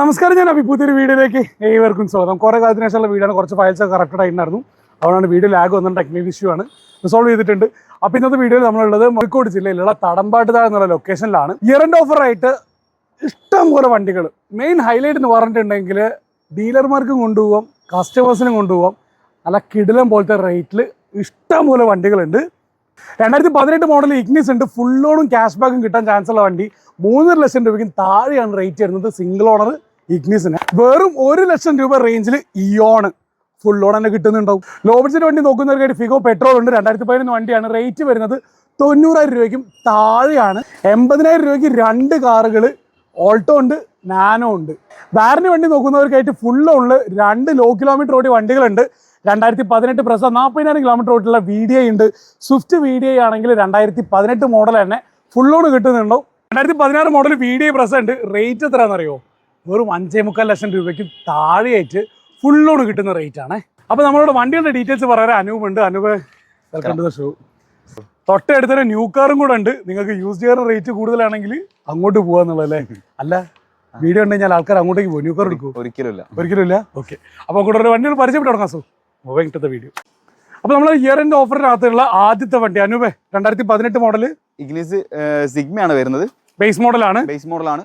നമസ്കാരം ഞാൻ അഭി പുതിയൊരു വീഡിയോയിലേക്ക് ഏവർക്കും സ്വാഗതം. കുറേ കാലത്തിന് ശേഷമുള്ള വീഡിയോ കുറച്ച് ഫയൽസ് കറക്റ്റഡ് ആയിട്ടുണ്ടായിരുന്നു. അതുകൊണ്ടാണ് വീഡിയോ ലാഗ് വന്ന ടെക്നിക്കൽ ഇഷ്യൂ ആണ്. റിസോൾവ് ചെയ്തിട്ടുണ്ട്. അപ്പോൾ ഇന്നത്തെ വീഡിയോയിൽ നമ്മളുള്ളത് കോഴിക്കോട് ജില്ലയിലുള്ള തടമ്പാട്ടുതാഴ് എന്നുള്ള ലൊക്കേഷനിലാണ് ഇയർ ആൻഡ് ഓഫർ ആയിട്ട് ഇഷ്ടം പോലെ വണ്ടികൾ മെയിൻ ഹൈലൈറ്റ് എന്ന് പറഞ്ഞിട്ടുണ്ടെങ്കിൽ ഡീലർമാർക്കും കൊണ്ടുപോകാം കസ്റ്റമേഴ്സിനും കൊണ്ടുപോകാം നല്ല കിടിലം പോലത്തെ റേറ്റിൽ ഇഷ്ടം പോലെ വണ്ടികളുണ്ട്. രണ്ടായിരത്തി പതിനെട്ട് മോഡൽ ഇഗ്നിസ് ഉണ്ട്. ഫുൾ ലോണും ക്യാഷ് ബാക്കും കിട്ടാൻ ചാൻസ് ഉള്ള വണ്ടി മൂന്നര ലക്ഷം രൂപയ്ക്കും താഴെയാണ് റേറ്റ് വരുന്നത്. സിംഗിൾ ഓണർ ഇഗ്നിസിന് വെറും ഒരു ലക്ഷം രൂപ റേഞ്ചിൽ ഇയോണ് ഫുൾ ലോൺ തന്നെ കിട്ടുന്നുണ്ടാവും. ലോ ബഡ്ജറ്റ് വണ്ടി നോക്കുന്നവർക്കായിട്ട് ഫിഗോ പെട്രോൾ ഉണ്ട്. രണ്ടായിരത്തി പതിനൊന്ന് വണ്ടിയാണ്. റേറ്റ് വരുന്നത് തൊണ്ണൂറായിരം രൂപയ്ക്കും താഴെയാണ്. എൺപതിനായിരം രൂപയ്ക്ക് രണ്ട് കാറുകൾ ഓൾട്ടോ ഉണ്ട് നാനോ ഉണ്ട്. വാറിന് വണ്ടി നോക്കുന്നവർക്കായിട്ട് ഫുൾ ലോണിൽ രണ്ട് ലോ കിലോമീറ്റർ ഓടിയ വണ്ടികളുണ്ട്. രണ്ടായിരത്തി പതിനെട്ട് പ്രസ നാൽപ്പതിനായിരം കിലോമീറ്റർ ഓട്ടുള്ള വി ഡി ഐ ഉണ്ട്. സ്വിഫ്റ്റ് വി ഡി ഐ ആണെങ്കിൽ രണ്ടായിരത്തി പതിനെട്ട് മോഡൽ തന്നെ ഫുൾ ലോൺ കിട്ടുന്നുണ്ടോ രണ്ടായിരത്തി പതിനാറ് മോഡൽ വി ഡി ഐ പ്രസ ഉണ്ട് റേറ്റ് എത്രയാണെന്നറിയോ? വെറും അഞ്ചേ മുക്കാൽ ലക്ഷം രൂപയ്ക്ക് താഴെയായിട്ട് ലോൺ കിട്ടുന്ന റേറ്റ് ആണ്. അപ്പോൾ നമ്മളോട് വണ്ടിയുടെ ഡീറ്റെയിൽസ് പറയാൻ അനൂപ് ഉണ്ട് Anoop welcome to the show തൊട്ടടുത്തൊരു ന്യൂ കാറും കൂടെ ഉണ്ട്. നിങ്ങൾക്ക് യൂസ് ചെയ്യാൻ റേറ്റ് കൂടുതലാണെങ്കിൽ അങ്ങോട്ട് പോകാന്നുള്ളതല്ലേ അല്ല വീഡിയോ ഉണ്ടെങ്കിൽ ആൾക്കാർ അങ്ങോട്ടേക്ക് പോകും ന്യൂ കാർ എടുക്കും ഒരിക്കലും ഒരിക്കലും ഇല്ല ഓക്കെ അപ്പോൾ കൂടെ ഒരു വണ്ടികൾ പരിചയപ്പെട്ട് തുടങ്ങാം സോ. ദ വീഡിയോ അപ്പോൾ നമ്മൾ ഇയർ എൻഡ് ഓഫറിനകത്തുള്ള ആദ്യത്തെ വണ്ടി. അനൂപേ രണ്ടായിരത്തി പതിനെട്ട് മോഡൽ ഇഗ്ലീസ് സിഗ്മയാണ് വരുന്നത്. ബേസ് മോഡലാണ് ബേസ് മോഡലാണ്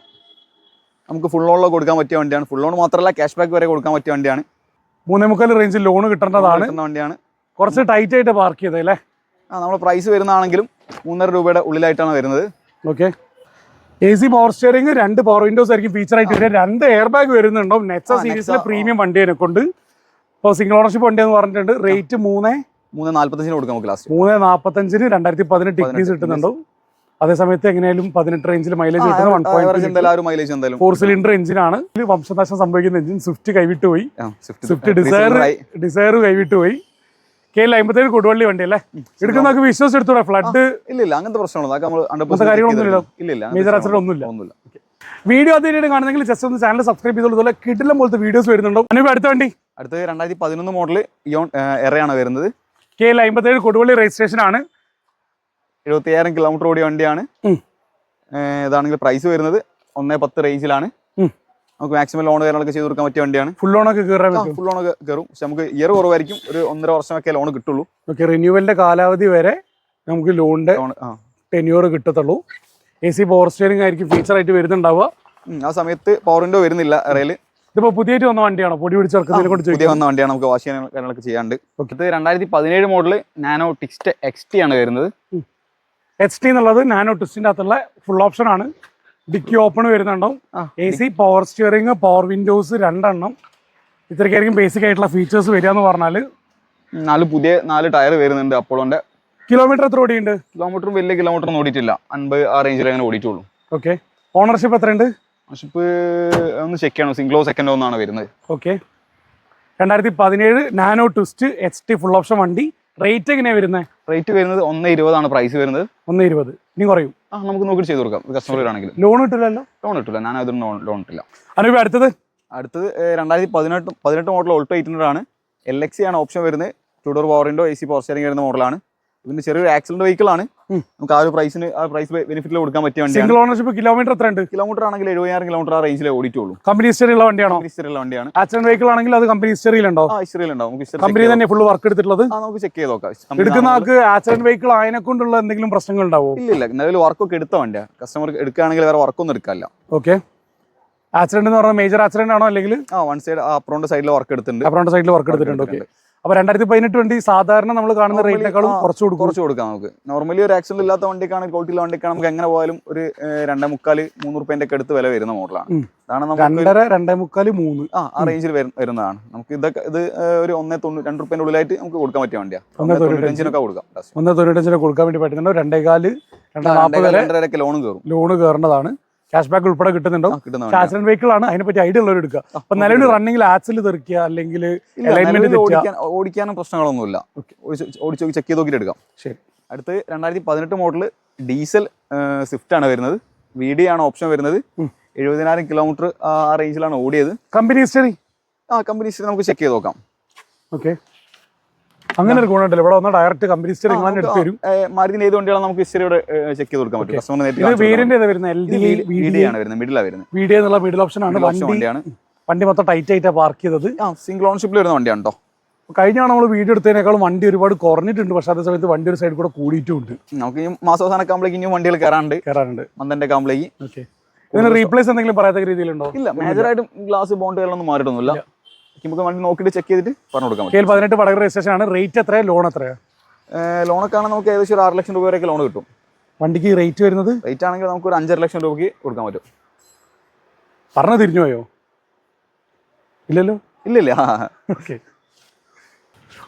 നമുക്ക് ഫുൾ ലോണിലോ കൊടുക്കാൻ പറ്റിയ വണ്ടിയാണ്. ഫുൾ ലോൺ മാത്രമല്ല ക്യാഷ് ബാക്ക് വരെ കൊടുക്കാൻ പറ്റിയ വണ്ടിയാണ്. മൂന്നേ മുക്കാൽ റേഞ്ചിൽ ലോൺ കിട്ടേണ്ടതാണ്. വണ്ടിയാണ്. കുറച്ച് ടൈറ്റ് ആയിട്ട് പാർക്ക് ചെയ്തത് അല്ലേ ആ നമ്മൾ പ്രൈസ് വരുന്നതാണെങ്കിലും മൂന്നര രൂപയുടെ ഉള്ളിലായിട്ടാണ് വരുന്നത്. Okay A C power steering രണ്ട് പവർ വിൻഡോസ് ആയിരിക്കും ഫീച്ചർ ആയിട്ട് വരുന്നത്. രണ്ട് എയർ ബാഗ് വരുന്നുണ്ടോ നെക്സ സീരീസിലെ പ്രീമിയം വണ്ടി കൊണ്ട്. ഇപ്പോൾ സിംഗിൾ ഓണർഷിപ്പ് വണ്ടി എന്ന് പറഞ്ഞിട്ടുണ്ട്. റേറ്റ് മൂന്ന് മൂന്ന് നാല്പത്തഞ്ചിന് കൊടുക്കാം നമുക്ക് ലാസ്റ്റ് മൂന്ന് നാൽപ്പത്തഞ്ചിന് രണ്ടായിരത്തി പതിനെട്ട് ഡിഗ്രീസ് പതിനെട്ട് കിട്ടുന്നുണ്ടാവും. അതേസമയത്ത് എങ്ങനെയാലും പതിനെട്ട് റേഞ്ചിൽ മൈലേജ് കിട്ടുന്ന വൺ പോയിന്റ് ഫോർ സിലിണ്ടർ എഞ്ചിനാണ് വംശനാശം സംഭവിക്കുന്ന എഞ്ചിൻ സ്വിഫ്റ്റ് കൈവിട്ട് പോയി. സ്വിഫ്റ്റ് ഡിസയർ ഡിസയർ കൈവിട്ട് പോയി. കെ എൽ അമ്പത്തേഴ് കൊടുവള്ളി വണ്ടി അല്ലേ? എടുക്കുന്നവർക്ക് വിശ്വസിച്ച് എടുത്തൂടെ? ഫ്ലഡ് ഇല്ല. അങ്ങനത്തെ Major ഒന്നുമില്ല? ഒന്നുമില്ല വീഡിയോ ആദ്യമായിട്ട് കാണുന്നെങ്കിൽ ജസ്റ്റ് ഒന്ന് ചാനൽ സബ്സ്ക്രൈബ് ചെയ്തോളൂ. ഇതുപോലെ കിടിലം പോലത്തെ വീഡിയോസ് വരുന്നുണ്ടോ? അനുഭവം അടുത്ത വണ്ടി. അടുത്ത രണ്ടായിരത്തി പതിനൊന്ന് മോഡൽ ഇയോൺ എറയാണ് വരുന്നത്. കെ എൽ അമ്പത്തേഴ് കൊടുവള്ളി രജിസ്ട്രേഷൻ ആണ്. എഴുപത്തി അയ്യായിരം കിലോമീറ്റർ ഓടിയ വണ്ടിയാണ്. ഇതാണെങ്കിൽ പ്രൈസ് വരുന്നത് ഒന്നേ പത്ത് റേഞ്ചിലാണ് നമുക്ക് മാക്സിമം ലോൺ കാര്യങ്ങളൊക്കെ ചെയ്ത് കൊടുക്കാൻ പറ്റിയ വണ്ടിയാണ്. ഫുൾ ലോണൊക്കെ കയറാൻ ഫുൾ ലോണൊക്കെ കയറും. പക്ഷെ നമുക്ക് ഇയർ കുറവായിരിക്കും. ഒരു ഒന്നര വർഷമൊക്കെ ലോൺ കിട്ടുള്ളൂ. ഓക്കെ റിന്യൂവലിന്റെ കാലാവധി വരെ നമുക്ക് ലോണിന്റെ ടെന്യൂർ കിട്ടത്തുള്ളൂ. എ സി പവർ സ്റ്റിയറിംഗ് ആയിരിക്കും ഫീച്ചർ ആയിട്ട് വരുന്നുണ്ടാവുക. ആ സമയത്ത് പവർ വിൻഡോ വരുന്നില്ല റെയിൽ ഇതിപ്പോ പുതിയതായിട്ട് വന്ന വണ്ടിയാണോ? പൊടി പിടിച്ച് കൊണ്ട് പുതിയ വന്ന വണ്ടിയാണ് നമുക്ക് വാഷ് ചെയ്യാൻ കാര്യങ്ങളൊക്കെ ചെയ്യാണ്ട്. ഇത് രണ്ടായിരത്തി പതിനേഴ് model Nano Twist X T ആണ് വരുന്നത്. എച്ച് ടി എന്നുള്ളത് നാനോ ട്വിസ്റ്റിന്റെ അകത്തുള്ള ഫുൾ ഓപ്ഷൻ ആണ്. Dicky open വരുന്നുണ്ടാവും. A C power steering power windows രണ്ടെണ്ണം. ഇത്രയ്ക്കായിരിക്കും ബേസിക് ആയിട്ടുള്ള ഫീച്ചേഴ്സ് വരിക എന്ന് പറഞ്ഞാൽ നാല് പുതിയ നാല് ടയർ വരുന്നുണ്ട് അപ്പോളോന്റെ കിലോമീറ്റർ എത്ര ഓടിയുണ്ട് കിലോമീറ്ററും വലിയ കിലോമീറ്റർ ഒന്നും ഓടിയിട്ടില്ല. അൻപത് ആ റേഞ്ചിൽ അങ്ങനെ ഓടിയിട്ടുള്ളൂ. ഓക്കെ ഓണർഷിപ്പ് എത്രയുണ്ട്? ഓണർഷിപ്പ് ഒന്ന് ചെക്ക് ചെയ്യണം. സിംഗിളോ സെക്കൻഡോ ഒന്നാണ് വരുന്നത്. ഓക്കെ രണ്ടായിരത്തി പതിനേഴ് Nano Twist H T full option വണ്ടി. റേറ്റ് എങ്ങനെയാ വരുന്നത് റേറ്റ് വരുന്നത് ഒന്ന് ഇരുപതാണ് പ്രൈസ് വരുന്നത്. ഒന്ന് ഇരുപത്. ഇനി കുറയും. ആ നമുക്ക് നോക്കി ചെയ്ത് കൊടുക്കാം. കസ്റ്റമർ ആണെങ്കിൽ ലോൺ ഇട്ടില്ലല്ലോ? ലോൺ ഇട്ടില്ല. ഞാൻ അതിന് ലോൺ കിട്ടില്ല അനുഭവം അടുത്തത്? അടുത്തത് രണ്ടായിരത്തി പതിനെട്ട് പതിനെട്ട് മോഡൽ ഓൾട്ടോ എയ്റ്റ് ഹൺഡ്രഡ് ആണ്. എൽ എക്സി ആണ് ഓപ്ഷൻ വരുന്നത്. ടൂഡോർ പവറിന്റെ എ സി പവർ സ്റ്റിയറിംഗ് വരുന്ന മോഡലാണ് ഇതിന്റെ ചെറിയൊരു ആക്സിഡന്റ് വെഹിക്കിൾ ആണ്. നമുക്ക് ആ ഒരു പ്രൈസിന് ആ പ്രൈസ് ബെനിഫിറ്റിൽ കൊടുക്കാൻ പറ്റിയ വണ്ടി സിംഗിൾ ഓണർഷിപ്പ് കിലോമീറ്റർ എത്ര ഉണ്ട് കിലോമീറ്റർ ആണെങ്കിൽ എഴുപതിനായിരം കിലോമീറ്റർ ആ റേഞ്ചിലെ ഓടിയിട്ടുള്ളൂ. കമ്പനി ഹിസ്റ്ററിയുള്ള വണ്ടിയാണോ? ഹിസ്റ്ററിയുള്ള വണ്ടിയാണ്. ആക്സിഡന്റ് വെഹിക്കിൾ ആണെങ്കിൽ അത് കമ്പനി ഹിസ്റ്ററിയിൽ ഉണ്ടോ ആ ഹിസ്റ്ററിയിൽ ഉണ്ടാവും. നമുക്ക് ഹിസ്റ്ററി കമ്പനി തന്നെ ഫുൾ വർക്ക് എടുത്തിട്ടുള്ളത്? ആ നമുക്ക് ചെക്ക് ചെയ്ത് നോക്കാം. എടുക്കുന്ന ആൾക്ക് ആക്സിഡന്റ് വെഹിക്കിൾ ആയതിനെ കൊണ്ടുള്ള എന്തെങ്കിലും പ്രശ്നങ്ങൾ ഉണ്ടാവോ? ഇല്ല ഇല്ല. നിലവിൽ വർക്കൊക്കെ എടുത്ത വണ്ടിയാണ് കസ്റ്റമർ എടുക്കുകയാണെങ്കിൽ വേറെ വർക്കൊന്നും എടുക്കാല്ല ഓക്കെ ആക്സിഡന്റ് എന്ന് പറഞ്ഞാൽ മേജർ ആക്സിഡന്റ് ആണോ അല്ലെങ്കിൽ? ആ വൺ സൈഡ് അപ്രോണ്ട് സൈഡിൽ വർക്ക് എടുത്തിട്ടുണ്ട്. അപ്രൗണ്ട് സൈഡിൽ വർക്ക് എടുത്തിട്ടുണ്ട്. ഓക്കെ അപ്പൊ രണ്ടായിരത്തി പതിനെട്ട് വണ്ടി സാധാരണ നമ്മൾ കാണുന്ന റേറ്റിനേക്കാളും കുറച്ച് കൊടുക്കും. കുറച്ച് കൊടുക്കാം നമുക്ക്. നോർമലി ഒരു ആക്സിഡന്റ് ഇല്ലാത്ത വണ്ടിക്കാണ് ക്വാളിറ്റിയുള്ള വണ്ടിക്കാണ് നമുക്ക് എങ്ങനെ പോയാലും ഒരു രണ്ടേ മുക്കാൽ മൂന്ന് റുപ്യന്റെ ഒക്കെ അടുത്ത് വില വരുന്ന മോഡലാണ്. ഇതാണ് അതാണ് രണ്ടര രണ്ടേ മുക്കാൽ മൂന്ന്. ആ ആ റേഞ്ചിൽ വരുന്നതാണ്. നമുക്ക് ഇതൊക്കെ ഇത് ഒരു ഒന്നേ തൊണ്ണൂറ് രണ്ട് ഉള്ളിലായിട്ട് നമുക്ക് കൊടുക്കാൻ പറ്റിയ വണ്ടിയാണ് ഒന്നേ ഒന്നേ തൊണ്ണൂറ്റഞ്ച്. തൊണ്ണൂറ്റഞ്ചിനൊക്കെ കൊടുക്കാം. ഒന്നേ തൊണ്ണൂറ്റഞ്ചിനൊക്കെ കൊടുക്കാൻ വേണ്ടി പറ്റുന്നുണ്ട്. രണ്ടേകാൽ രണ്ടര ലോണും കയറും. ലോണ് കയറേണ്ടതാണ്. ക്യാഷ് ബാക്ക് ഉൾപ്പെടെ കിട്ടുന്നുണ്ടോ ക്യാഷ് ആൻഡ് വെഹിക്കിൾ ആണ്. അതിനെപ്പറ്റി ഐഡിയ ഉള്ളവർ എടുക്കുക. അപ്പൊ നിലവിൽ റണ്ണിംഗിൽ ആക്സിൽ തെറിക്കുക അല്ലെങ്കിൽ ഓടിക്കാനും പ്രശ്നങ്ങളൊന്നുമില്ല. ഓടിച്ച് ചെക്ക് ചെയ്ത് നോക്കിയിട്ട് എടുക്കാം. ശരി. അടുത്ത് രണ്ടായിരത്തി പതിനെട്ട് മോഡൽ ഡീസൽ സ്വിഫ്റ്റ് ആണ് വരുന്നത്. വി ഡി ആണ് ഓപ്ഷൻ വരുന്നത്. എഴുപതിനായിരം കിലോമീറ്റർ ആ റേഞ്ചിലാണ് ഓടിയത്. കമ്പനി ഹിസ്റ്ററി ആ കമ്പനി ഹിസ്റ്ററി നമുക്ക് ചെക്ക് ചെയ്ത് നോക്കാം. ഓക്കെ. അങ്ങനെ ഒരു ഗുണമുണ്ടല്ലോ. ഇവിടെ വന്ന ഡയറക്റ്റ് കമ്പനി ഹിസ്റ്ററി ഇങ്ങനെ എടുത്ത് തരും. മാരുതിന്റെ ഏത് വണ്ടിയാണ് നമുക്ക് ഹിസ്റ്ററിയോടെ ചെക്ക് ചെയ്ത് കൊടുക്കാൻ പറ്റും കസ്റ്റമർ ഇത് വേരിയന്റ് ഏതാ വരുന്നത് എൽ ഡി ആണ് വരുന്നത് മിഡിലാണ് വരുന്നത്. വി എന്നുള്ള മിഡിൽ ഓപ്ഷൻ ആണ്. വണ്ടി വണ്ടിയാണ്. വണ്ടി മൊത്തം ടൈറ്റ് ആയിട്ട് പാർക്ക് ചെയ്തത്. സിംഗിൾ ഓൺഷിപ്പിൽ വരുന്ന വണ്ടിയാണ് കേട്ടോ കഴിഞ്ഞാണ് നമ്മൾ വീഡിയോ എടുത്തതിനേക്കാളും വണ്ടി ഒരുപാട് കുറഞ്ഞിട്ടുണ്ട്. പക്ഷെ അതേ സമയത്ത് വണ്ടി ഒരു സൈഡ് കൂടെ കൂടിയിട്ടുണ്ട് നമുക്ക് ഈ മാസാവസാനൊക്കെ ആകുമ്പോഴേക്ക് ഇനിയും വണ്ടികൾ കയറാണ്ട് കയറാറുണ്ട് മന്ദന്റെ ആകുമ്പോഴേക്ക് ഓക്കെ ഇതിന് റീപ്ലേസ് എന്തെങ്കിലും പറയാത്ത രീതിയിലുണ്ടോ? ഇല്ല മേജറായിട്ടും ഗ്ലാസ് ബോണ്ടുകളൊന്നും മാറിയിട്ടൊന്നുമില്ല. നമുക്ക് വണ്ടി നോക്കിയിട്ട് ചെക്ക് ചെയ്തിട്ട് പറഞ്ഞു കൊടുക്കാൻ കെ എൽ പതിനെട്ട് വടകര രജിസ്ട്രേഷൻ ആണ്. റേറ്റ് എത്രയാണ് ലോൺ എത്രയാണ് ആണെങ്കിൽ നമുക്ക് ഏകദേശം ഒരു ആറ് ലക്ഷം രൂപ വരെയൊക്കെ ലോൺ കിട്ടും. വണ്ടിക്ക് റേറ്റ് വരുന്നത്? റേറ്റ് ആണെങ്കിൽ നമുക്ക് ഒരു അഞ്ചര ലക്ഷം രൂപയ്ക്ക് കൊടുക്കാൻ പറ്റും. പറഞ്ഞു തിരിഞ്ഞു പോയോ? ഇല്ലല്ലോ? ഇല്ലില്ല. ഓക്കെ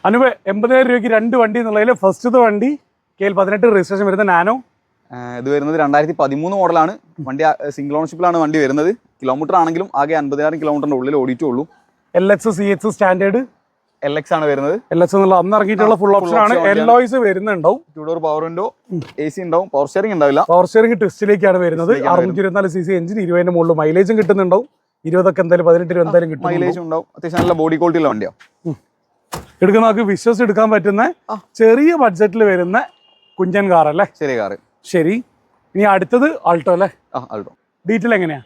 അനുപ എൺപതിനായിരം രൂപയ്ക്ക് രണ്ട് വണ്ടി എന്നുള്ളതിൽ ഫസ്റ്റത്തെ വണ്ടി കെ എൽ പതിനെട്ട് രജിസ്ട്രേഷൻ വരുന്ന നാനോ? ഇത് വരുന്നത് രണ്ടായിരത്തി പതിമൂന്ന് മോഡലാണ് വണ്ടി സിംഗിൾ ഓണർഷിപ്പിലാണ് വണ്ടി വരുന്നത്. കിലോമീറ്റർ ആണെങ്കിലും ആകെ അൻപതിനായിരം കിലോമീറ്ററിന്റെ ഉള്ളിൽ ഓടിയിട്ടുള്ളൂ. L X C X standard L X ആണ് വരുന്നത്. എൽ എക്സ് എന്നുള്ള അന്ന് ഇറങ്ങിയിട്ടുള്ള ഫുൾ ഓപ്ഷൻ ആണ്. Alloys വരുന്നുണ്ടാവും. Two door power window A C ഉണ്ടാവും. പവർ സ്റ്റിയറിംഗ് ഉണ്ടാവില്ല. പവർ സ്റ്റിയറിംഗ് ട്വിസ്റ്റിലേക്കാണ് വരുന്നത്. അറുന്നൂറ്റി ഇരുപത്തിനാല് സി സി എഞ്ചിൻ ഇരുപതിന്റെ മുകളിൽ മൈലേജും കിട്ടുന്നുണ്ടാവും. ഇരുപതൊക്കെ എന്തായാലും പതിനെട്ട് രൂപ എന്തായാലും കിട്ടും മൈലേജ് ഉണ്ടാവും. അത്യാവശ്യം നല്ല ബോഡി ക്വാളിറ്റി ഉള്ള വണ്ടിയാണ് എടുക്കുന്ന നമുക്ക് വിശ്വസിച്ച് എടുക്കാൻ പറ്റുന്ന ചെറിയ ബഡ്ജറ്റിൽ വരുന്ന കുഞ്ഞൻ കാർ അല്ലേ? ശരി കാർ ശരി. ഇനി അടുത്തത് ആൾട്ടോ അല്ലേ? ആ ആൾട്ടോ ഡീറ്റെയിൽ എങ്ങനെയാ?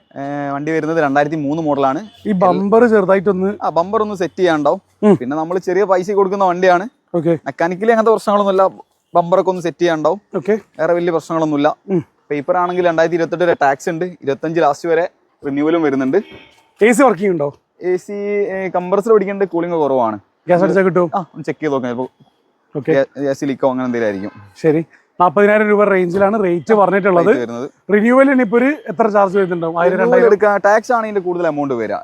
വണ്ടി വരുന്നത് രണ്ടായിരത്തി മൂന്ന് മോഡലാണ്. ഈ ബമ്പർ ചെറുതായിട്ടൊന്ന് ആ ബമ്പർ ഒന്ന് സെറ്റ് ചെയ്യാണ്ടാവും പിന്നെ നമ്മൾ ചെറിയ പൈസ കൊടുക്കുന്ന വണ്ടിയാണ്. ഓക്കെ മെക്കാനിക്കലി അങ്ങനത്തെ പ്രശ്നങ്ങളൊന്നുമില്ല. ബമ്പറൊക്കെ ഒന്ന് സെറ്റ് ചെയ്യാണ്ടാവും ഓക്കെ വേറെ വലിയ പ്രശ്നങ്ങളൊന്നുമില്ല. പേപ്പർ ആണെങ്കിൽ രണ്ടായിരത്തി ഇരുപത്തെട്ട് വരെ ടാക്സ് ഉണ്ട്. ഇരുപത്തഞ്ച് ലാസ്റ്റ് വരെ റിന്യൂവലും വരുന്നുണ്ട്. എ സി വർക്കിംഗ് ഉണ്ടോ? എ സി കംപ്രസർ പിടിക്കേണ്ട കൂളിംഗ് കുറവാണ്. ഗ്യാസ് അടിച്ചാൽ കിട്ടും ആ ഒന്ന് ചെക്ക് ചെയ്ത് നോക്കാം. ഇപ്പോൾ ഗ്യാസ് ലീക്കോ അങ്ങനെ എന്തെങ്കിലും ആയിരിക്കും. ശരി. നാൽപ്പതിനായിരം രൂപ റേഞ്ചിലാണ് റേറ്റ് പറഞ്ഞിട്ടുള്ളത്. റിന്യൂവലിന് റിന്യൂവൽ ഇനിയിപ്പോ ഒരു എത്ര ചാർജ് വരുന്നുണ്ടാവും? ആയിരം രണ്ടായിരം? ടാക്സ് ആണ് ഇതിന്റെ കൂടുതൽ എമൗണ്ട് വരിക.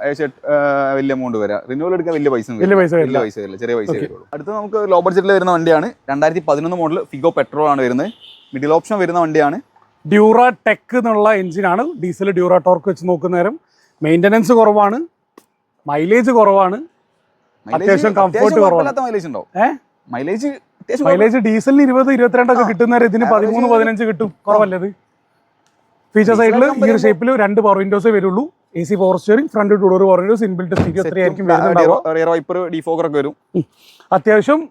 വലിയ എമൗണ്ട് വരിക. റിന്യൂവൽ എടുക്കാൻ വലിയ പൈസ വലിയ പൈസ. വലിയ പൈസ വരില്ല. ചെറിയ പൈസ വരുള്ളൂ. അടുത്ത നമുക്ക് ലോ ബഡ്ജറ്റിൽ വരുന്ന വണ്ടിയാണ്. രണ്ടായിരത്തി പതിനൊന്ന് മോഡൽ ഫിഗോ പെട്രോൾ ആണ് വരുന്നത്. മിഡിൽ ഓപ്ഷൻ വരുന്ന വണ്ടിയാണ്. ഡ്യൂറ ടെക് എന്നുള്ള എഞ്ചിനാണ് ഡീസൽ ഡ്യൂറ ടോർക്ക് വെച്ച് നോക്കുന്ന നേരം മെയിന്റനൻസ് കുറവാണ്. മൈലേജ് കുറവാണ്. അത്യാവശ്യം കംഫർട്ട് കുറവാണ്. മൈലേജ് അത്യാവശ്യം മൈലേജ് ഡീസലിന് ഇരുപത് ഇരുപത്തിരണ്ടൊക്കെ കിട്ടുന്ന ഇതിന് പതിമൂന്ന് പതിനഞ്ച് കിട്ടും. കുറവല്ലത് ഫീച്ചർ സൈഡിൽ ഈ ഒരു ഷേപ്പിൽ രണ്ട് പവർ വിൻഡോസേ വരുള്ളൂ. A C power steering front two door power windows inbuilt stereo three ആയിരിക്കും വരുന്നുണ്ടാവുക. ഒക്കെ വരും. അത്യാവശ്യം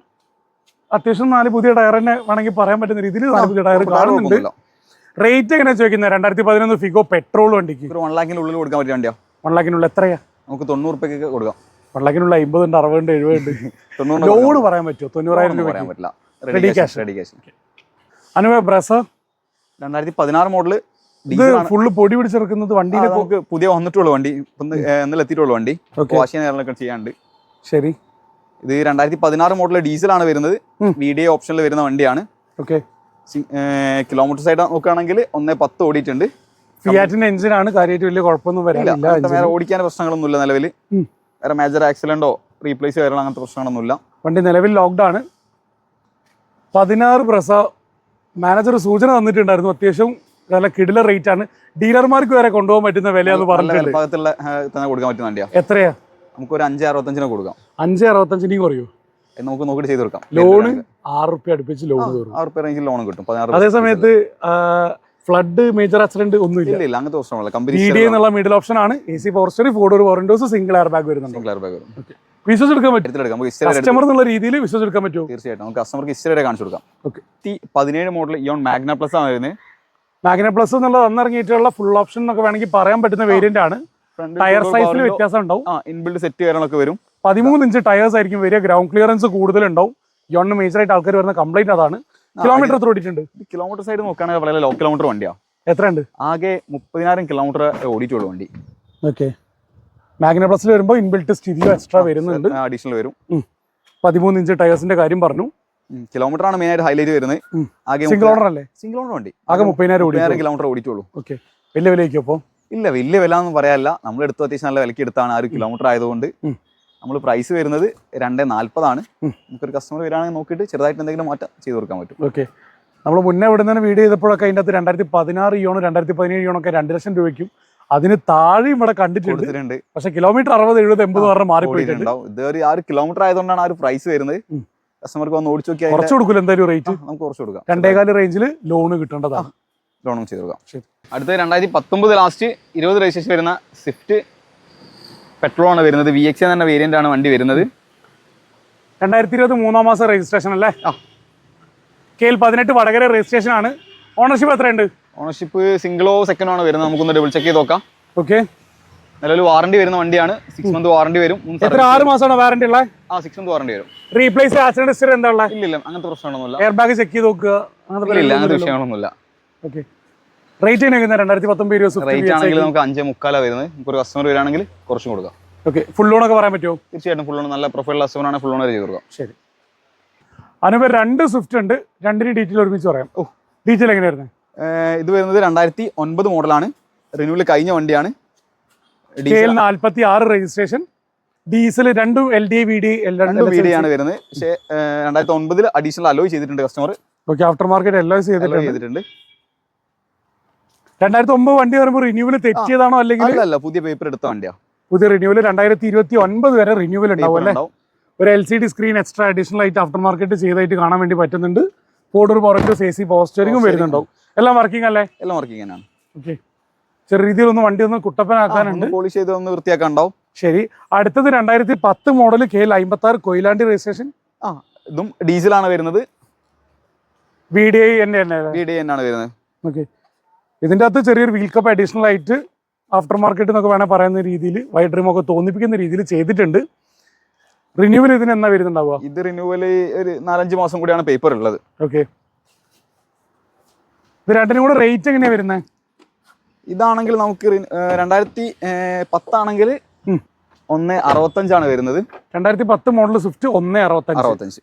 അത്യാവശ്യം നാല് പുതിയ ടയർ തന്നെ വേണമെങ്കിൽ പറയാൻ പറ്റുന്ന രീതിയിൽ നാല് പുതിയ ടയർ കാണുന്നുണ്ട്. റേറ്റ് എങ്ങനെ ചോദിക്കുന്നത്? രണ്ടായിരത്തി പതിനൊന്ന് ഫിഗോ പെട്രോൾ വണ്ടിക്ക്. ഒരു വൺ ലാഖിനുള്ളിൽ കൊടുക്കാൻ പറ്റിയ വണ്ടിയാ. വൺ ലാഖിനുള്ളിൽ എത്രയാ? നമുക്ക് തൊണ്ണൂറ് രൂപയ്ക്ക് കൊടുക്കാം. വൺ ലാഖിനുള്ള അമ്പതുണ്ട് അറുപതുണ്ട് എഴുപതുണ്ട്. ലോൺ പറയാൻ പറ്റുമോ? തൊണ്ണൂറായിരം രൂപ പറയാൻ പറ്റില്ല. റെഡി. ക്യാഷ് റെഡി ക്യാഷ് അനുവ ബ്രസ? രണ്ടായിരത്തി പതിനാറ് മോഡൽ ഫുള്ള് പൊടി പിടിച്ചെടുക്കുന്നത് വണ്ടിയിൽ നമുക്ക് പുതിയ വന്നിട്ടുള്ള വണ്ടി. ഇന്ന് ഇന്നലെ എത്തിയിട്ടുള്ള വണ്ടി. വാഷ് ചെയ്യാൻ ചെയ്യാണ്ട് ശരി. ഇത് രണ്ടായിരത്തി പതിനാറ് മോഡൽ ഡീസലാണ് വരുന്നത്. വി ഡി ഓപ്ഷനിൽ വരുന്ന വണ്ടിയാണ്. ഓക്കെ കിലോമീറ്റർ സൈഡ് നോക്കുകയാണെങ്കിൽ ഒന്ന് പത്ത് ഓടിയിട്ടുണ്ട്. ഫിയാറ്റിന്റെ എഞ്ചിനാണ് കാര്യമായിട്ട് വലിയ കുഴപ്പമൊന്നും വരില്ല ഓടിക്കാൻ പ്രശ്നങ്ങളൊന്നുമില്ല നിലവിൽ. വേറെ മേജർ ആക്സിഡന്റോ റീപ്ലേസ് കാര്യങ്ങളോ അങ്ങനത്തെ പ്രശ്നങ്ങളൊന്നുമില്ല. വണ്ടി നിലവിൽ ലോക്ക്ഡ് ആണ്. പതിനാറ് പ്രസ മാനേജർ സൂചന തന്നിട്ടുണ്ടായിരുന്നു. അത്യാവശ്യം നല്ല കിടില റേറ്റ് ആണ്. ഡീലർമാർക്ക് വരെ കൊണ്ടുപോകാൻ പറ്റുന്ന വിലയാന്ന് പറഞ്ഞത് തന്നെ കൊടുക്കാൻ പറ്റുന്ന വണ്ടിയാ. എത്രയാ? നമുക്ക് ഒരു അഞ്ച് അറുപത്തഞ്ചിന് കൊടുക്കാം. അഞ്ച് അറുപത്തഞ്ചിനും കുറയോ? നമുക്ക് നോക്കി ചെയ്ത് കൊടുക്കാം. ലോണ് ആറ് റുപ്യ അടുപ്പിച്ച് ലോൺ ആറ് റുപ്യ റേഞ്ചിൽ ലോൺ കിട്ടും. അതേ സമയത്ത് ഫ്ലഡ് മേജർ ആക്സിഡന്റ് ഒന്നും ഇല്ല ഇല്ല അങ്ങനത്തെ പ്രശ്നമല്ല കമ്പനി ഡി എന്നുള്ള മിഡിൽ ഓപ്ഷൻ ആണ്. A C power story four door power windows single air bag വരുന്നുണ്ട്. ക്ലിയർ ബാഗ് വരും. വിശ്വസിച്ചെടുക്കാൻ പറ്റും? കസ്റ്റമർ എന്നുള്ള രീതിയിൽ വിശ്വസിച്ചെടുക്കാൻ പറ്റുമോ? തീർച്ചയായിട്ടും. നമുക്ക് കസ്റ്റമർക്ക് ഹിസ്റ്ററി വരെ കാണിച്ചു കൊടുക്കാം. ഓക്കെ പതിനേഴ് മോഡൽ ഇയോൺ മാഗ്ന പ്ലസ് ആണ് വരുന്നത്. മാഗ്ന പ്ലസ് എന്നുള്ളത് അന്നിറങ്ങിയിട്ടുള്ള ഫുൾ ഓപ്ഷൻ എന്നൊക്കെ വേണമെങ്കിൽ പറയാൻ പറ്റുന്ന വേരിയന്റ് ആണ്. ടയർ സൈസിൽ വ്യത്യാസം ഉണ്ടാവും. ഇൻബിൽഡ് സെറ്റ് കാര്യങ്ങളൊക്കെ വരും. പതിമൂന്ന് ഇഞ്ച് ടയേഴ്സ് ആയിരിക്കും വരിക. ഗ്രൗണ്ട് ക്ലിയറൻസ് കൂടുതലുണ്ടാവും. മേജർ ആയിട്ട് ആൾക്കാർ വരുന്ന കംപ്ലൈന്റ് അതാണ്. കിലോമീറ്റർ എത്ര ഓടിയിട്ടുണ്ട്? കിലോമീറ്റർ സൈഡ് നോക്കുകയാണെങ്കിൽ വളരെ ലോ കിലോമീറ്റർ വണ്ടിയാ. എത്ര ഉണ്ട് ആകെ മുപ്പതിനായിരം കിലോമീറ്റർ ഓടിയിട്ടുള്ളൂ വണ്ടി. ഓക്കെ മാഗ്ന പ്ലസിൽ വരുമ്പോൾ ഇൻബിൽറ്റ് സ്റ്റീരിയോ എക്സ്ട്രാ വരുന്നുണ്ട്. അഡീഷണൽ വരും. പതിമൂന്ന് ഇഞ്ച് ടയേഴ്സിന്റെ കാര്യം പറഞ്ഞു. കിലോമീറ്റർ ആണ് മെയിൻ ആയിട്ട് ഹൈലൈറ്റ് വരുന്നത്. ആകെ സിംഗിൾ ഓണർ അല്ലേ? സിംഗിൾ ഓണർ വണ്ടി. ആകെ മുപ്പതിനായിരം കിലോമീറ്റർ ഓടിച്ചുള്ളൂ ഓക്കെ വലിയ വിലയ്ക്ക് അപ്പോൾ ഇല്ല വലിയ വില എന്ന് പറയാനല്ല. നമ്മൾ എടുത്തു അത്യാവശ്യം നല്ല വിലക്ക് എടുത്താണ്. ആ ഒരു കിലോമീറ്റർ ആയതുകൊണ്ട്. നമ്മൾ പ്രൈസ് വരുന്നത് രണ്ട് നാൽപ്പതാണ്. നമുക്കൊരു കസ്റ്റമർ വരികയാണെങ്കിൽ നോക്കിയിട്ട് ചെറുതായിട്ട് എന്തെങ്കിലും മാറ്റം ചെയ്ത് കൊടുക്കാൻ പറ്റും. ഓക്കെ നമ്മൾ മുന്നേ ഇവിടെ നിന്ന് വീഡിയോ ചെയ്തപ്പോഴൊക്കെ അതിന്റെ അകത്ത് രണ്ടായിരത്തി പതിനാറ് യോണോ രണ്ടായിരത്തി പതിനേഴ് ഇയോണൊക്കെ രണ്ട് ലക്ഷം രൂപയ്ക്കും. അതിന് താഴെയും ഇവിടെ കണ്ടിട്ടുണ്ട്. പക്ഷേ കിലോമീറ്റർ അറുപത് എഴുപത് എൺപത് പറഞ്ഞാൽ മാറിപ്പോയിട്ടുണ്ട്. ഓടിയിട്ടുണ്ടാവും. ഇത് ഒരു ആ ഒരു കിലോമീറ്റർ ആയതുകൊണ്ടാണ് ആ ഒരു പ്രൈസ് വരുന്നത്. കസ്റ്റമർക്ക് വന്ന് ഓടിച്ചു നോക്കിയാൽ കുറച്ച് കൊടുക്കില്ല എന്തായാലും റേറ്റ് നമുക്ക് കുറച്ച് കൊടുക്കാം. രണ്ടേകാൽ റേഞ്ചിൽ ലോൺ കിട്ടേണ്ടതാണ്. ലോണും ചെയ്ത് കൊടുക്കാം. അടുത്ത രണ്ടായിരത്തി പത്തൊമ്പത് ലാസ്റ്റ് ഇരുപത് രജിസ്ട്രേഷൻ വരുന്ന സ്വിഫ്റ്റ് പെട്രോൾ ആണ് വരുന്നത്. വി എക്സ് എന്ന വേരിയന്റ് ആണ് വണ്ടി വരുന്നത്. രണ്ടായിരത്തി ഇരുപത് മൂന്നാം മാസം രജിസ്ട്രേഷൻ അല്ലേ. കെ എൽ പതിനെട്ട് വടകര രജിസ്ട്രേഷൻ ആണ്. ഓണർഷിപ്പ് എത്രയുണ്ട്? ഓണർഷിപ്പ് സിംഗിളോ സെക്കൻഡോ ആണ് വരുന്നത്. നമുക്കൊന്ന് ഡബിൾ ചെക്ക് ചെയ്ത് നോക്കാം. ഓക്കെ നിലവിൽ വാറണ്ടി വരുന്ന വണ്ടിയാണ്. സിക്സ് മന്ത് വാറണ്ടി വരും. എത്ര ആറ് മാസമാണ് വാറണ്ടി ഉള്ളത് ആ സിക്സ് മന്ത് വാറണ്ടി വരും. റീപ്ലേസ് ആക്സിഡന്റ് ഹിസ്റ്ററി എന്താ ഉള്ളത് ഇല്ല ഇല്ല അങ്ങനത്തെ പ്രശ്നമൊന്നുമില്ല എയർ ബാഗ് ചെക്ക് ചെയ്ത് നോക്കുക. അങ്ങനത്തെ വിഷയങ്ങളൊന്നുമില്ല. ഓക്കെ റേറ്റ് എങ്ങനെ രണ്ടായിരത്തി പത്തൊമ്പത് റേറ്റ് ആണെങ്കിൽ നമുക്ക് അഞ്ചേ മുക്കാലാണ് വരുന്നത്. നമുക്ക് ഒരു കസ്റ്റമർ വരാണെങ്കിൽ കുറച്ചും കൊടുക്കാം. ഓക്കെ ഫുൾ ലോൺ ഒക്കെ പറയാൻ പറ്റുമോ? തീർച്ചയായിട്ടും ഫുൾ ലോൺ നല്ല പ്രൊഫൈൽ കസ്റ്റമർ ആണ് ഫുൾ ലോൺ ചെയ്ത് കൊടുക്കാം. ശരി. അനുപ രണ്ട് സ്വിഫ്റ്റ് ഉണ്ട്. രണ്ടിന് ഡീറ്റെയിൽ ഒരുമിച്ച് പറയാം. ഓ. ഡീറ്റെയിൽ എങ്ങനെയായിരുന്നു ഇത് വരുന്നത് രണ്ടായിരത്തി ഒൻപത് മോഡലാണ് റിന്യൂവൽ കഴിഞ്ഞ വണ്ടിയാണ്. നാൽപ്പത്തി ആറ് രജിസ്ട്രേഷൻ ഡീസൽ രണ്ടും എൽ ഡി വി ഡി രണ്ടും വി ഡി ആണ് വരുന്നത്. പക്ഷേ രണ്ടായിരത്തി ഒൻപതിൽ അഡീഷണൽ അലോ ചെയ്തിട്ടുണ്ട് കസ്റ്റമർ ഓക്കെ ആഫ്റ്റർ മാർക്കറ്റ് ചെയ്തിട്ടുണ്ട്. ചെയ്തിട്ടുണ്ട്. രണ്ടായിരത്തി ഒമ്പത് വണ്ടി വരുമ്പോൾ റിന്യൂവൽ തെറ്റിയതാണോ അല്ലെങ്കിൽ അല്ല അല്ല പുതിയ പേപ്പർ എടുത്ത വണ്ടിയാ. പുതിയ റിന്യൂവൽ രണ്ടായിരത്തി ഇരുപത്തി ഒൻപത് വരെ റിന്യൂവൽ ഉണ്ടാവും അല്ലേ? ഒരു L C D screen extra additional ആയിട്ട് ആഫ്റ്റർ മാർക്കറ്റ് ചെയ്തായിട്ട് കാണാൻ വേണ്ടി പറ്റുന്നുണ്ട്. ഫോർഡർ പോറക്റ്റ് എ സി Power വരുന്നുണ്ടാവും. എല്ലാം വർക്കിംഗ് അല്ലേ? എല്ലാം വർക്കിംഗ് തന്നെയാണ്. ഓക്കെ ചെറിയ രീതിയിൽ ഒന്ന് വണ്ടി ഒന്ന് കുട്ടപ്പനാക്കാനുണ്ട് പോളിഷ് ചെയ്ത് ഒന്ന് വൃത്തിയാക്കാൻ ഉണ്ടാവും. ശരി. അടുത്തത് രണ്ടായിരത്തി പത്ത് മോഡൽ കെ എൽ അമ്പത്തി ആറ് കൊയിലാണ്ടി രജിസ്ട്രേഷൻ ആ ഇതും ഡീസലാണ് വരുന്നത്. വി ഡി ഐ എൻ ആണ് വരുന്നത്. ഓക്കെ ഇതിന്റെ അകത്ത് ചെറിയൊരു വീൽ കപ്പ് അഡീഷണൽ ആയിട്ട് ആഫ്റ്റർ മാർക്കറ്റ് എന്നൊക്കെ വേണേൽ പറയുന്ന രീതിയിൽ വൈഡ് ഡ്രീം ഒക്കെ തോന്നിപ്പിക്കുന്ന രീതിയിൽ ചെയ്തിട്ടുണ്ട്. റിന്യൂവൽ ഇതിന് എന്നാ വരുന്നുണ്ടാവുക? ഇത് റിന്യൂവൽ ഒരു നാലഞ്ച് മാസം കൂടിയാണ് പേപ്പർ ഉള്ളത്. ഓക്കെ ഇത് രണ്ടിനും കൂടെ റേറ്റ് എങ്ങനെയാ വരുന്നത് ഇതാണെങ്കിൽ നമുക്ക് രണ്ടായിരത്തി പത്താണെങ്കിൽ ഒന്ന് അറുപത്തഞ്ചാണ് വരുന്നത്. രണ്ടായിരത്തി പത്ത് മോഡൽ സ്വിഫ്റ്റ് ഒന്ന് അറുപത്തഞ്ച്. അറുപത്തഞ്ച്.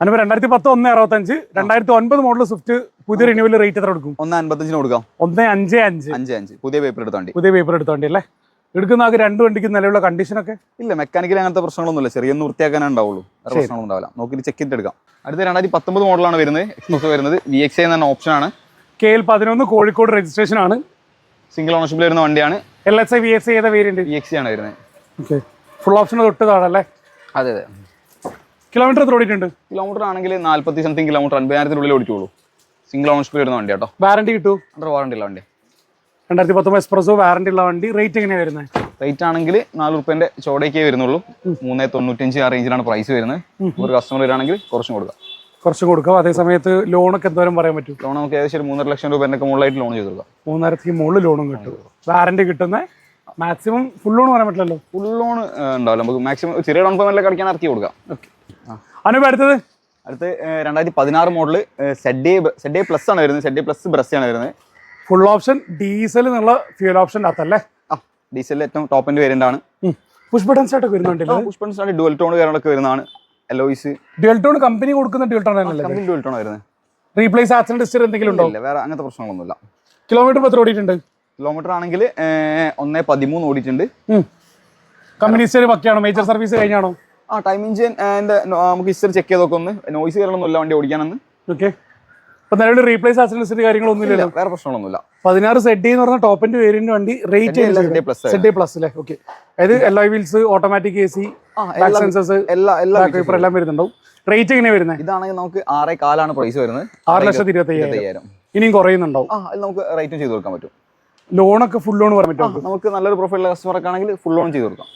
അതിനിപ്പോ രണ്ടായിരത്തി പത്ത് ഒന്ന് അറുപത്തഞ്ച് രണ്ടായിരത്തി ഒൻപത് മോഡൽ സ്വിഫ്റ്റ് പുതിയ റിന്യൂവൽ റേറ്റ് എത്ര കൊടുക്കും ഒന്ന് അൻപത്തഞ്ചിന് കൊടുക്കാം. ഒന്ന് അഞ്ച് അഞ്ച്. അഞ്ച് അഞ്ച്. പുതിയ പേപ്പർ എടുത്തോണ്ടി പുതിയ പേപ്പർ എടുത്തോണ്ടി അല്ലേ? എടുക്കുന്ന ആകെ രണ്ട് വണ്ടിക്ക് നിലവിലുള്ള കണ്ടീഷനൊക്കെ ഇല്ല മെക്കാനിക്കൽ അങ്ങനത്തെ പ്രശ്നങ്ങളൊന്നും ഇല്ല ചെറിയൊന്ന് വൃത്തിയാക്കാനേ ഉണ്ടാവുള്ളൂ. പ്രശ്നങ്ങളൊന്നും ഉണ്ടാവില്ല. നോക്കി ചെക്ക് ചെയ്തിട്ട് എടുക്കാം. അടുത്ത രണ്ടായിരത്തി പത്തൊമ്പത് മോഡലാണ് വരുന്നത്. എക്സ്പ്രസ് വരുന്നത്. വി എക്സ് എന്ന ഓപ്ഷൻ ആണ്. കെ എൽ പതിനൊന്ന് കോഴിക്കോട് രജിസ്ട്രേഷൻ ആണ്. സിംഗിൾ ഓണർഷിപ്പിൽ വരുന്ന വണ്ടിയാണ്. L S I V S I ഏതാ വേരിയന്റ് വി എക്സ് ആണ് വരുന്നത്. ഓക്കെ ഫുൾ ഓപ്ഷൻ തൊട്ട് താഴല്ലേ അതെ അതെ. കിലോമീറ്റർ എത്ര ഓടിയിട്ടുണ്ട്? കിലോമീറ്റർ ആണെങ്കിൽ നാല്പത്തി സംതിങ് കിലോമീറ്റർ അൻപതിനായിരത്തിനുള്ളിൽ ഓടിച്ചോളൂ സിംഗിൾ ഓണർഷിപ്പിൽ വരുന്ന വണ്ടി കേട്ടോ. വാറണ്ടി കിട്ടൂ? അണ്ടർ വാറണ്ടി ഉള്ള വണ്ടി. രണ്ടായിരത്തി പത്തൊമ്പത് എക്സ്പ്രസോ വാറണ്ടി ഉള്ള വണ്ടി. റേറ്റ് എങ്ങനെയാണ് വരുന്നത് റേറ്റ് ആണെങ്കിൽ നാല് റുപ്യന്റെ ചോടേക്കേ വരുന്നുള്ളൂ. മൂന്ന് തൊണ്ണൂറ്റഞ്ച് ആ റേഞ്ചിലാണ് പ്രൈസ് വരുന്നത്. ഒരു കസ്റ്റമർ വരാണെങ്കിൽ കുറച്ചും കൊടുക്കാം. കുറച്ച് കൊടുക്കാം. അതേ സമയത്ത് ലോണൊക്കെ എന്തോരം പറയാൻ പറ്റും? ലോൺ നമുക്ക് ഏകദേശം ഒരു മൂന്നര ലക്ഷം രൂപ എന്നൊക്കെ മുകളിലായിട്ട് ലോൺ ചെയ്തു കൊടുക്കാം. മൂന്നരത്തി മുകളിൽ ലോണും കിട്ടും. വാറണ്ടി കിട്ടുന്ന മാക്സിമം ഫുൾ ലോൺ പറയാൻ പറ്റില്ലല്ലോ? ഫുൾ ലോൺ ഉണ്ടാവില്ല. നമുക്ക് മാക്സിമം ചെറിയ ഡൗൺ പേയ്മെന്റിലൊക്കെ കളിക്കാൻ ഇറക്കി കൊടുക്കാം. അനുപ അടുത്തത്? അടുത്ത് രണ്ടായിരത്തി പതിനാറ് മോഡൽ സെഡ് സെഡ് പ്ലസ് ആണ് വരുന്നത്. സെഡ് പ്ലസ് ബ്രസ് ആണ് വരുന്നത്. ഫുൾ ഓപ്ഷൻ ഡീസൽ എന്നുള്ള ഫ്യൂൽ ഓപ്ഷൻ അകത്തല്ലേ? ആ ഡീസലിൽ ഏറ്റവും ടോപ്പ് എന്റെ വേരിയന്റ് ആണ്. പുഷ് ബട്ടൺ സ്റ്റാർട്ട് വരുന്നുണ്ടല്ലോ ബട്ടൺ സ്റ്റാർട്ട് ഡുവൽ ടോൺ കാര്യങ്ങളൊക്കെ വരുന്നതാണ്. എലോയിസ് ഡ്യുവൽ ടോൺ കമ്പനി കൊടുക്കുന്ന dual tone company dual tone വരുന്നത്. റീപ്ലേസ് ആക്സിഡന്റ് ഹിസ്റ്ററി എന്തെങ്കിലും ഉണ്ടോ? ഇല്ല വേറെ അങ്ങനത്തെ പ്രശ്നങ്ങളൊന്നുമില്ല. കിലോമീറ്റർ എത്ര ഓടിയിട്ടുണ്ട്? കിലോമീറ്റർ ആണെങ്കിൽ ഒന്നേ പതിമൂന്ന് ഓടിയിട്ടുണ്ട്. കമ്പനി ഹിസ്റ്ററി പക്കയാണോ? മേജർ സർവീസ് കഴിഞ്ഞാണോ? ആ ടൈം ഇഞ്ചിൻ നമുക്ക് ഇസ്റ്റർ ചെക്ക് ചെയ്തൊക്കെ ഒന്ന്. നോയിസ് കയറണമെന്നില്ല വണ്ടി ഓടിക്കാനെന്ന്. ഓക്കെ അപ്പൊ നിലവിൽ റീപ്ലേസ് ആക്സിഡന്റ് ഹിസ്റ്ററി കാര്യങ്ങളൊന്നും ഇല്ല വേറെ പ്രശ്നങ്ങളൊന്നുമില്ല. പതിനാറ് സെഡ് എന്ന് പറഞ്ഞ ടോപ്പിന്റെ വേരിയന്റ് വണ്ടി റേറ്റ് സെഡ് പ്ലസ് അല്ലേ ഓക്കെ അതായത് എല്ലാ wheels automatic A C sensors എല്ലാ വരുന്നുണ്ടാവും. റേറ്റ് എങ്ങനെ വരുന്നത് ഇതാണെങ്കിൽ നമുക്ക് ആറേ കാലാണ് പ്രൈസ് വരുന്നത്. ആറ് ലക്ഷത്തി ഇരുപത്തി അയ്യായിരം ഇനിയും കുറയുന്നുണ്ടാവും. നമുക്ക് റേറ്റും ചെയ്ത് കൊടുക്കാൻ പറ്റും. ലോണൊക്കെ ഫുൾ ലോൺ പറയാൻ പറ്റും നമുക്ക് നല്ലൊരു പ്രൊഫൈലുള്ള കസ്റ്റമറൊക്കെ ആണെങ്കിൽ ഫുൾ ലോൺ ചെയ്ത് കൊടുക്കാം.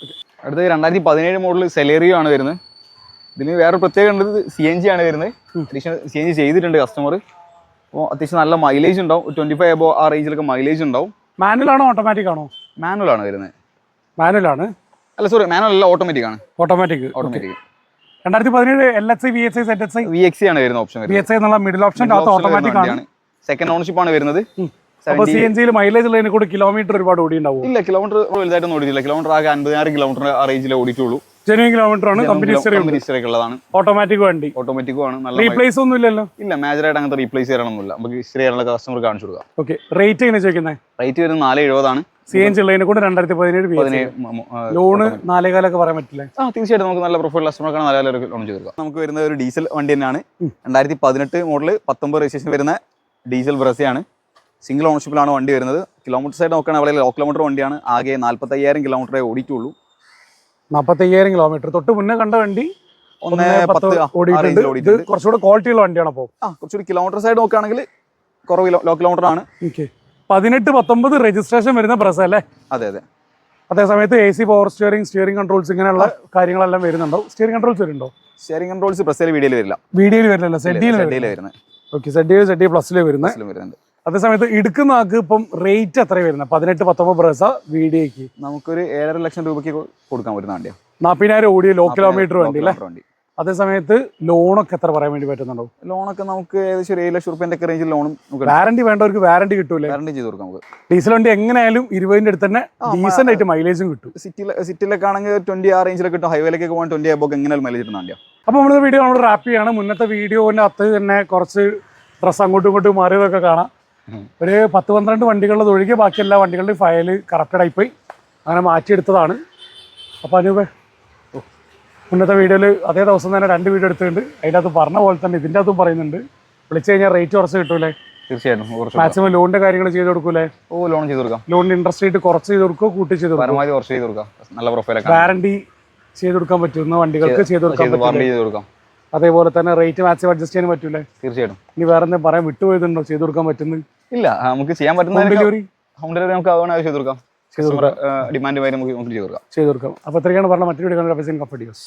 അടുത്തത് രണ്ടായിരത്തി പതിനേഴ് മോഡൽ സെലേറിയോ ആണ് വരുന്നത്. ഇതിന് വേറെ പ്രത്യേകം ഉള്ളത് സി എൻ ജി ആണ് വരുന്നത്. അഡീഷണൽ സി എൻ ജി ചെയ്തിട്ടുണ്ട് കസ്റ്റമർ അപ്പോൾ അത്യാവശ്യം നല്ല മൈലേജ് ഉണ്ടാവും. ട്വന്റി ഫൈവ് അബോ ആ റേഞ്ചിലൊക്കെ മൈലേജ് ഉണ്ടാവും. മാനുവൽ ആണോ ഓട്ടോമാറ്റിക് ആണോ? മാനുവൽ ആണ് വരുന്നത്. മാനുവൽ ആണ്. അല്ല സോറി മാനുവൽ അല്ല ഓട്ടോമാറ്റിക് ആണ്. ഓട്ടോമാറ്റിക് ഓട്ടോമാറ്റിക് രണ്ടായിരത്തി പതിനേഴ് L H V H set H V X ആണ് വരുന്ന ഓപ്ഷൻ വി വരുന്നത് എന്നുള്ള മിഡിൽ ഓപ്ഷൻ ഓട്ടോമാറ്റിക് ആണ്. സെക്കൻഡ് ഓണർഷിപ്പ് ആണ് വരുന്നത്. അപ്പൊ 70 സി എൻ ജിയിൽ മൈലേജ് ഉള്ളതിനെ കൂടെ കിലോമീറ്റർ ഒരുപാട് ഓടി ഉണ്ടാവും ഇല്ല കിലോമീറ്റർ വലുതായിട്ടൊന്നും ഓടിയില്ല കിലോമീറ്റർ ആകെ അൻപതിനായിരം കിലോമീറ്റർ ആ റേഞ്ചിൽ ഓടിയിട്ടുള്ളൂ. ജനുവൻ കിലോമീറ്റർ ആണ് കമ്പനി ഹിസ്റ്ററി ഉള്ളതാണ്. ഓട്ടോമാറ്റിക് വണ്ടി. ഓട്ടോമാറ്റിക്കും ആണ് നല്ല റീപ്ലേസ് ഒന്നും ഇല്ലല്ലോ? ഇല്ല മേജറായിട്ട് അങ്ങനത്തെ റീപ്ലേസ് ചെയ്യണമെന്നില്ല നമുക്ക് ഹിസ്റ്ററി ചെയ്യാനുള്ള കസ്റ്റമർ കാണിച്ചു കൊടുക്കാം. ഓക്കെ റേറ്റ് എങ്ങനെ ചോദിക്കുന്നത് റേറ്റ് വരുന്നത് നാല് എഴുപതാണ് സി എൻ ജി ഉള്ളതിനെ കൂടെ രണ്ടായിരത്തി പതിനേഴ് ലോണ് നാലേകാലൊക്കെ പറയാൻ പറ്റില്ല? ആ തീർച്ചയായിട്ടും നമുക്ക് നല്ല പ്രൊഫൈൽ കസ്റ്റമർക്കാണ് നല്ല ലോൺ ചെയ്ത് കൊടുക്കാം. നമുക്ക് വരുന്ന ഒരു ഡീസൽ വണ്ടി തന്നെയാണ്. രണ്ടായിരത്തി പതിനെട്ട് മോഡൽ പത്തൊമ്പത് രജിസ്ട്രേഷൻ വരുന്ന ഡീസൽ ബ്രസയാണ്. സിംഗിൾ ഓണർഷിപ്പിലാണ് വണ്ടി വരുന്നത്. കിലോമീറ്റർ സൈഡ് നോക്കുകയാണെങ്കിൽ വളരെ ലോ കിലോമീറ്റർ വണ്ടിയാണ്. ആകെ നാൽപ്പത്തയ്യായിരം കിലോമീറ്ററേ ഓടിക്കുള്ളൂ നാൽപ്പത്തയ്യായിരം കിലോമീറ്റർ തൊട്ട് മുന്നേ കണ്ട വണ്ടി ഒന്ന് പത്ത് ഓടിയിട്ടുണ്ട്. ഇത് കുറച്ചുകൂടെ ക്വാളിറ്റിയുള്ള വണ്ടിയാണ് അപ്പോൾ. ആ കുറച്ചുകൂടി കിലോമീറ്റർ സൈഡ് നോക്കുകയാണെങ്കിൽ കുറവ് ലോ കിലോമീറ്റർ ആണ്. ഓക്കെ പതിനെട്ട് പത്തൊമ്പത് രജിസ്ട്രേഷൻ വരുന്ന പ്രസ് അല്ലേ? അതെ അതെ. അതേസമയത്ത് A C power steering steering controls ഇങ്ങനെയുള്ള കാര്യങ്ങളെല്ലാം വരുന്നുണ്ടോ? സ്റ്റിയറിംഗ് കൺട്രോൾസ് വരുന്നുണ്ടോ? സ്റ്റിയറിംഗ് കൺട്രോൾസ് പ്രസയിൽ വീഡിയോയിൽ വരില്ല. വീഡിയോയിൽ സെഡിയിൽ സെഡിയിൽ വരുന്നത്. ഓക്കെ സെഡിയിൽ സെഡി പ്ലസ്സിൽ വരുന്നത്. വരുന്നുണ്ട്. അതേസമയത്ത് എടുക്കുന്ന ആൾക്ക് ഇപ്പം റേറ്റ് എത്ര വരുന്നത്? പതിനെട്ട് പത്തൊമ്പത് പ്രസ വീഡിയോക്ക് നമുക്കൊരു ഏഴര ലക്ഷം രൂപയ്ക്ക് കൊടുക്കാൻ പറ്റുന്ന വണ്ടിയാണ് നാൽപ്പതിനായിരം ഓടിയ ലോ കിലോമീറ്റർ വണ്ടി അല്ലേ? വണ്ടി. അതേസമയത്ത് ലോണൊക്കെ എത്ര പറയാൻ വേണ്ടി പറ്റുന്നുണ്ടോ? ലോണൊക്കെ നമുക്ക് ഏകദേശം ഒരു ഏഴ് ലക്ഷം റുപ്യന്റെ ഒക്കെ റേഞ്ചിൽ ലോണും വാറണ്ടി വേണ്ടവർക്ക് വാറണ്ടി കിട്ടൂല? വാറണ്ടി ചെയ്ത് കൊടുക്കാം നമുക്ക്. ഡീസൽ വണ്ടി എങ്ങനെയായാലും ഇരുപതിന്റെ അടുത്ത് തന്നെ ഡീസന്റ് ഡീസന്റ് ആയിട്ട് മൈലേജും കിട്ടും. സിറ്റി സിറ്റിയിലൊക്കെ ആണെങ്കിൽ ട്വന്റി ആ റേഞ്ചിലൊക്കെ കിട്ടും. ഹൈവേലൊക്കെ പോകാൻ ട്വന്റി ആകുമ്പോൾ എങ്ങനെയാലും മൈലേജ് കിട്ടുന്ന വണ്ടിയാണ് അപ്പോൾ നമ്മുടെ വീഡിയോ നമ്മൾ റാപ്പ് ചെയ്യാണ്. മുന്നത്തെ വീഡിയോന്റെ അകത്ത് തന്നെ കുറച്ച് ഡ്രസ്സ് അങ്ങോട്ടും ഇങ്ങോട്ടും മാറിയതൊക്കെ കാണാം. ഒരു പത്ത് പന്ത്രണ്ട് വണ്ടികളുടെ ഒഴികെ ബാക്കി എല്ലാ വണ്ടികളുടെയും ഫയൽ കറക്റ്റഡ് ആയിപ്പോയി. അങ്ങനെ മാറ്റിയെടുത്തതാണ്. അപ്പോൾ അനൂപ് മുന്നത്തെ വീഡിയോയിൽ അതേ ദിവസം തന്നെ രണ്ട് വീഡിയോ എടുത്തിട്ടുണ്ട്. അതിന്റെ അകത്ത് പറഞ്ഞ പോലെ തന്നെ ഇതിന്റെ അകത്തും പറയുന്നുണ്ട്. വിളിച്ചു കഴിഞ്ഞാൽ റേറ്റ് കുറച്ച് കിട്ടൂലേ? തീർച്ചയായിട്ടും മാക്സിമം ലോണിന്റെ കാര്യങ്ങൾ ചെയ്ത് കൊടുക്കൂലേ? ഓ ലോൺ ചെയ്ത് കൊടുക്കാം. ലോണിന്റെ ഇൻട്രസ്റ്റ് റേറ്റ് കുറച്ച് ചെയ്ത് കൊടുക്കുക കൂട്ടി ചെയ്ത് പരമാവധി കുറച്ച് ചെയ്ത് കൊടുക്കാം. നല്ല പ്രൊഫൈലൊക്കെ വാറണ്ടി ചെയ്ത് കൊടുക്കാൻ പറ്റുന്ന വണ്ടികൾക്ക് ചെയ്ത് വാറണ്ടി ചെയ്ത് കൊടുക്കാം. അതേപോലെ തന്നെ റേറ്റ് മാക്സിമം അഡ്ജസ്റ്റ് ചെയ്യാൻ പറ്റൂലേ? തീർച്ചയായിട്ടും. ഇനി വേറെ എന്തെങ്കിലും പറയാൻ വിട്ടുപോയതുണ്ടോ? ചെയ്തു കൊടുക്കാൻ പറ്റുന്നത്? ഇല്ല നമുക്ക് ചെയ്യാൻ പറ്റുന്ന ഡെലിവറി ഹോം ഡെലിവറി നമുക്ക് അതുകൊണ്ട് ചെയ്തു കൊടുക്കാം. ഡിമാൻഡ് വരെ നമുക്ക് നമുക്ക് ചെയ്ത് കൊടുക്കാം. ചെയ്തു കൊടുക്കാം. അപ്പോൾ ഇത്രയാണ് പറഞ്ഞ മറ്റൊരു വീഡിയോ കപ്പിഡിയോസ്